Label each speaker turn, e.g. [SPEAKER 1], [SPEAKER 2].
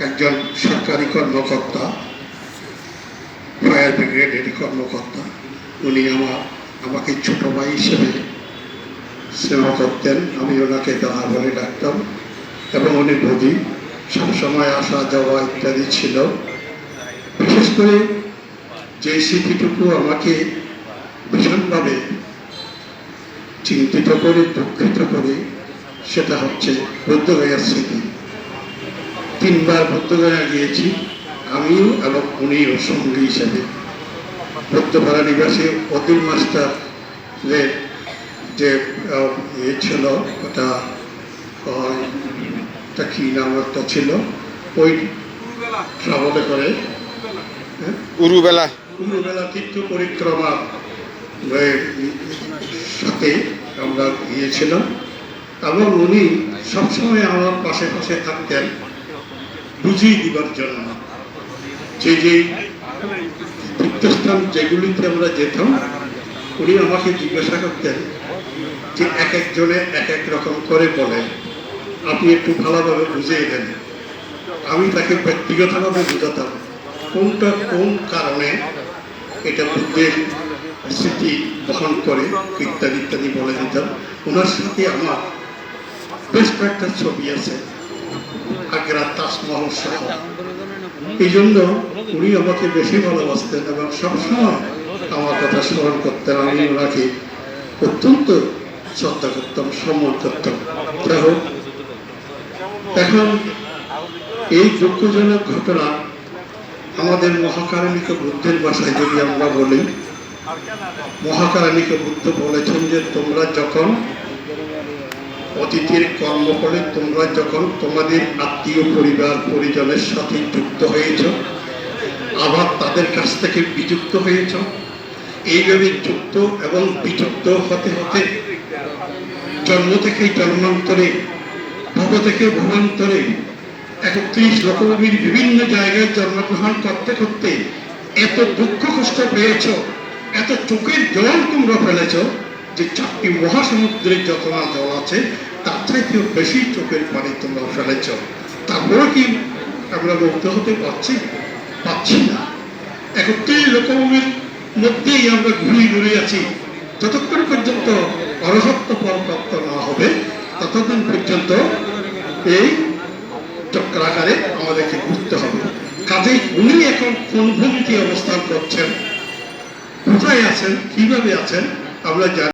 [SPEAKER 1] একজন সরকারি কর্মকর্তা, ফায়ার ব্রিগেডের কর্মকর্তা, উনি আমার, আমাকে ছোট ভাই হিসেবে সেবা করতেন। আমি ওনাকে দাদা বলে ডাকতাম এবং উনি বদি সবসময় আসা যাওয়া ইত্যাদি ছিল। বিশেষ করে যে স্মৃতিটুকু আমাকে ভীষণভাবে চিন্তিত করে, দুঃখিত করে, সেটা হচ্ছে বুদ্ধগয়ার স্মৃতি। তিনবার বুদ্ধগয়া গিয়েছি আমিও এবং উনিও সঙ্গী হিসেবে। বুদ্ধপাড়া নিবাসী অতুল মাস্টারের যে ইয়ে ছিল ওটা তা কি নাম একটা ছিল? ওই ট্রাভেলে করে হ্যাঁ?
[SPEAKER 2] উরুবেলা।
[SPEAKER 1] কুম্ভমেলা তীর্থ পরিক্রমা সাথে আমরা গিয়েছিলাম। এবং উনি সবসময় আমার পাশে পাশে থাকতেন। বুঝিয়ে দিবার জন্য। যে যে তীর্থস্থান যেগুলিতে আমরা যেতাম, উনি আমাকে জিজ্ঞাসা করতেন যে এক একজনে এক এক রকম করে বলেন আপনি একটু ভালোভাবে বুঝিয়ে দেন। আমি তাকে ব্যক্তিগতভাবে বোঝাতাম কোনটা কোন কারণে এটা বুদ্ধের স্মৃতি বহন করে, ইত্যাদি ইত্যাদি বলে দিতাম। ওনার সাথে আমার বেশ কয়েকটা ছবি আছে। আগ্রা তাজমহল সহ এই জন্য উনি আমাকে বেশি ভালোবাসতেন এবং সবসময় আমার কথা স্মরণ করতেন আমি ওনাকে অত্যন্ত শ্রদ্ধা করতাম সম্মান করতাম। যাই হোক এখন এই দুঃখজনক ঘটনা আমাদের মহাকারণিক বুদ্ধের ভাষায় যদি আমরা বলি মহাকারণিক বুদ্ধ বলেছেন যে তোমরা যখন অতিথির কর্মফলে তোমরা যখন তোমাদের আত্মীয় পরিবার পরিজনের সাথে যুক্ত হয়েছ, আবার তাদের কাছ থেকে বিযুক্ত হয়েছ, এইভাবে যুক্ত এবং বিযুক্ত হতে হতে জন্ম থেকে জন্মান্তরে, ভব থেকে ভবান্তরে একত্রিশ রকমের বিভিন্ন জায়গায় জন্মগ্রহণ করতে করতে এত দুঃখ কষ্ট পেয়েছ, এত চোখের জল তোমরা ফেলেছ যে চারটি মহাসমুদ্রে যত জল আছে, তার চাইতেও বেশি চোখের পানি তোমরা ফেলেছ। তারপরে কি আমরা মুক্ত হতে পারছি? পাচ্ছি না। একত্রিশ রকমের মধ্যেই আমরা ঘুরে ঘুরে আছি। যতক্ষণ পর্যন্ত অরহত্ব ফল প্রাপ্ত না হবে ততক্ষণ পর্যন্ত এই চক্রাকারে আমাদেরকে ঘুরতে হবে। কাজেই উনি এখন কোন ভূমিতে অবস্থান করছেন, কোথায় আছেন, কীভাবে আছেন, আমরা জানি